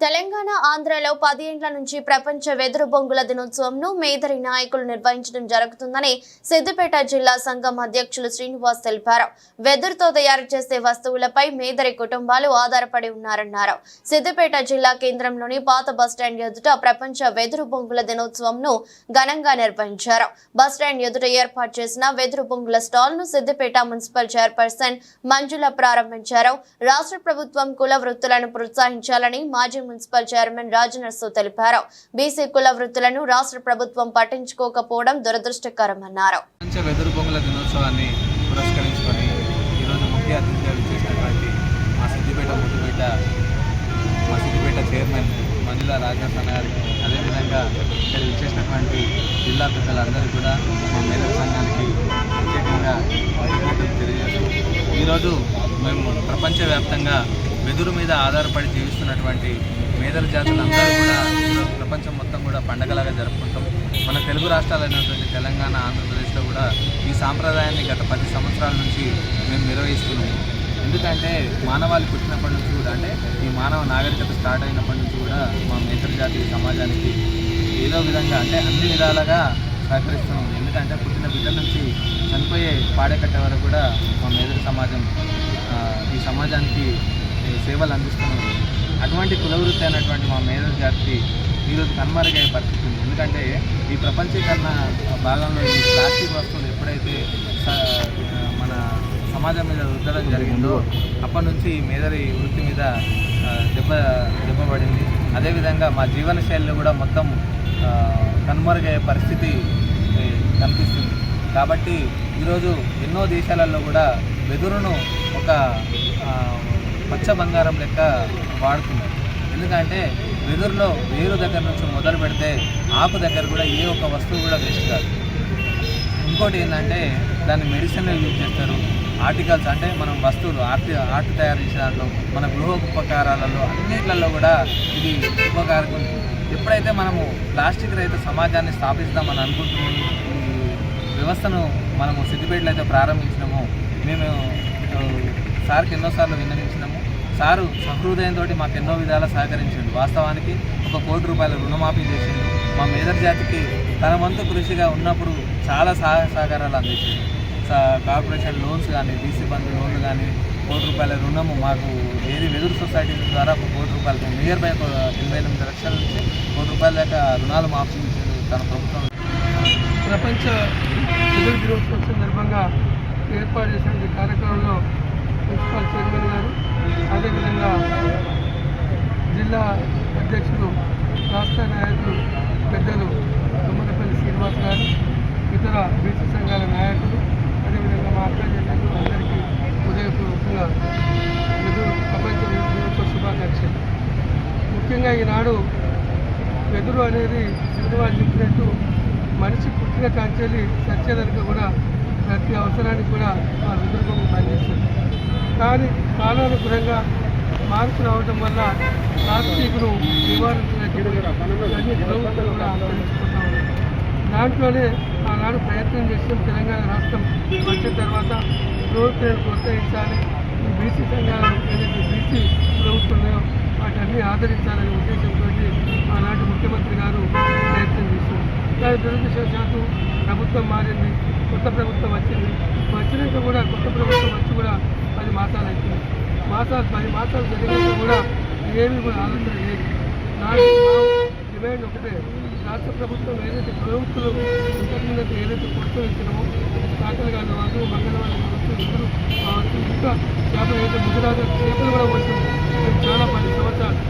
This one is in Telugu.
తెలంగాణ ఆంధ్రలో పదేండ్ల నుంచి ప్రపంచ వెదురు బొంగుల దినోత్సవంను మేదరి నాయకులు నిర్వహించడం జరుగుతుందని సిద్దిపేట జిల్లా సంఘం అధ్యక్షులు శ్రీనివాస్ తెలిపారు. వెదురుతో తయారు చేసే వస్తువులపై మేదరి కుటుంబాలు ఆధారపడి ఉన్నారన్నారు. సిద్దిపేట జిల్లా కేంద్రంలోని పాత బస్టాండ్ ఎదుట ప్రపంచ వెదురు బొంగుల దినోత్సవంను ఘనంగా నిర్వహించారు. బస్టాండ్ ఎదుట ఏర్పాటు చేసిన వెదురు బొంగుల స్టాల్ను సిద్దిపేట మున్సిపల్ చైర్పర్సన్ మంజుల ప్రారంభించారు. రాష్ట్ర ప్రభుత్వం కుల వృత్తులను ప్రోత్సహించాలని మాజీ మున్సిపల్ చైర్మన్ రాజనర్సు తెలిపారు. బీసీ కుల వృత్తులను రాష్ట్ర ప్రభుత్వం పట్టించుకోకపోవడం దురదృష్టకరమన్నారు. దినోత్సవాన్ని పురస్కరించుకొని ఈరోజు ముఖ్య అతిథిగా విచ్చేసినటువంటి మా సిద్దిపేట ముద్దుపేట మా సిద్దిపేట చైర్మన్ మంజుల గారికి అదేవిధంగా ఇక్కడ విచ్చేసినటువంటి జిల్లా పెద్దలందరూ కూడా మా మేధా సంఘానికి ప్రత్యేకంగా తెలియజేస్తూ ఈరోజు మేము ప్రపంచవ్యాప్తంగా వెదురు మీద ఆధారపడి జీవిస్తున్నటువంటి మేధల జాతులందరూ కూడా ప్రపంచం మొత్తం కూడా పండగలాగా జరుపుకుంటాం. మన తెలుగు రాష్ట్రాలైనటువంటి తెలంగాణ ఆంధ్రప్రదేశ్లో కూడా ఈ సాంప్రదాయాన్ని గత పది సంవత్సరాల నుంచి మేము నిర్వహిస్తున్నాం ఎందుకంటే మానవాళి పుట్టినప్పటి నుంచి కూడా అంటే ఈ మానవ నాగరికత స్టార్ట్ అయినప్పటి నుంచి కూడా మా మేతర జాతి సమాజానికి ఏదో విధంగా అంటే అన్ని విధాలుగా సహకరిస్తున్నాం ఎందుకంటే పుట్టిన బిడ్డ నుంచి చనిపోయే పాడేకట్టే వరకు కూడా మా మేధల సమాజం ఈ సమాజానికి సేవలు అందిస్తున్నారు అటువంటి కులవృత్తి అయినటువంటి మా మేదరి జాతికి ఈరోజు కనుమరుగయ్యే పరిస్థితి ఉంది. ఎందుకంటే ఈ ప్రపంచీకరణ భాగంలో ఈ ప్లాస్టిక్ వస్తువులు ఎప్పుడైతే మన సమాజం మీద రుద్దడం జరిగిందో అప్పటి నుంచి ఈ మేదరి వృత్తి మీద దెబ్బ దెబ్బపడింది. అదేవిధంగా మా జీవన శైలిలో కూడా మొత్తం కనుమరుగయ్యే పరిస్థితి కనిపిస్తుంది. కాబట్టి ఈరోజు ఎన్నో దేశాలలో కూడా వెదురును ఒక పచ్చ బంగారం లెక్క వాడుతున్నారు. ఎందుకంటే వెదురులో వేరు దగ్గర నుంచి మొదలు పెడితే ఆకు దగ్గర కూడా ఏ ఒక్క వస్తువు కూడా వేస్ట్ కాదు. ఇంకోటి ఏంటంటే దాన్ని మెడిసిన్లో యూజ్ చేస్తారు. ఆర్టికల్స్ అంటే మనం వస్తువులు ఆర్ట్ ఆర్ట్ తయారు చేసే దాంట్లో మన గృహ ఉపకారాలలో అన్నిట్లలో కూడా ఇది ఉపకారం ఎప్పుడైతే మనము ప్లాస్టిక్ రహిత సమాజాన్ని స్థాపిస్తామని అనుకుంటున్నాము వ్యవస్థను మనము సిద్దిపేటలో అయితే ప్రారంభించినామో మేము సార్కి ఎన్నోసార్లు విన్నవించినాము. సారు సహృదయంతో మాకు ఎన్నో విధాలు సహకరించండి. వాస్తవానికి ఒక కోటి రూపాయల రుణమాఫీ చేసిండు. మా మేదర్ జాతికి తన వంతు కృషిగా ఉన్నప్పుడు చాలా సహాయ సహకారాలు అందించింది సా- కార్పొరేషన్ లోన్స్ కానీ బీసీ బంధు లోన్లు కానీ కోటి రూపాయల రుణము మాకు ఏది వెదురు సొసైటీ ద్వారా ఒక కోటి రూపాయలు నియర్ బై ఒక ఎనభై ఎనిమిది లక్షల నుంచి కోటి రూపాయల దాకా రుణాలు మాఫీ చేసింది తన ప్రభుత్వం. ప్రపంచ దినోత్సవం సందర్భంగా ఏర్పాటు చేసిన కార్యక్రమంలో మున్సిపల్ చైర్మన్ గారు అదేవిధంగా జిల్లా అధ్యక్షులు రాష్ట్ర నాయకులు పెద్దలు తుమ్మనపల్లి శ్రీనివాస్ గారు ఇతర బీసీ సంఘాల నాయకులు అదేవిధంగా మా అక్క జిల్లాకు అందరికీ ఉదయపూర్వకంగా వెదురు ప్రపంచ దినోత్సవ శుభాకాంక్షలు. ముఖ్యంగా ఈనాడు వెదురు అనేది శ్రీనివాస్ చెప్పినట్టు మనిషి పుట్టిన కాంచెల్లి సత్యదనక కూడా ప్రతి అవసరానికి కూడా ఆ వెదురు పనిచేస్తుంది. కానీ కాలానుగుణంగా మార్పు రావడం వల్ల ప్లాస్టిక్ను నివారించ కూడా దాంట్లోనే ఆనాడు ప్రయత్నం చేసాం తెలంగాణ రాష్ట్రం వచ్చిన తర్వాత ప్రభుత్వాన్ని ప్రోత్సహించాలి బీసీ సంఘాలను ఏదైతే బీసీ ప్రభుత్వం ఉన్నాయో ఆదరించాలనే ఉద్దేశంతో ఆనాటి ముఖ్యమంత్రి గారు ప్రయత్నం చేశారు. దాని దురదృష్టవశాత్తు ప్రభుత్వం మారింది కొత్త ప్రభుత్వం వచ్చింది. వచ్చినాక కూడా కొత్త ప్రభుత్వం వచ్చి కూడా పది మాసాలు అయిపోయింది. మాసాలు పది మాసాలు జరిగినాక కూడా ఏమీ కూడా ఆలోచన లేదు. డిమాండ్ ఒకటే రాష్ట్ర ప్రభుత్వం ఏదైతే ప్రభుత్వం ఇంతకుముందు ఏదైతే ప్రోత్సహించినామో కాకలు కాని వాళ్ళు మంగళవారం కావచ్చు ఇద్దరు కావచ్చు ఇంకా చేపలు ఏదైతే ముదిరాజు చేపలు కూడా వచ్చింది చాలా పది సంవత్సరాలు.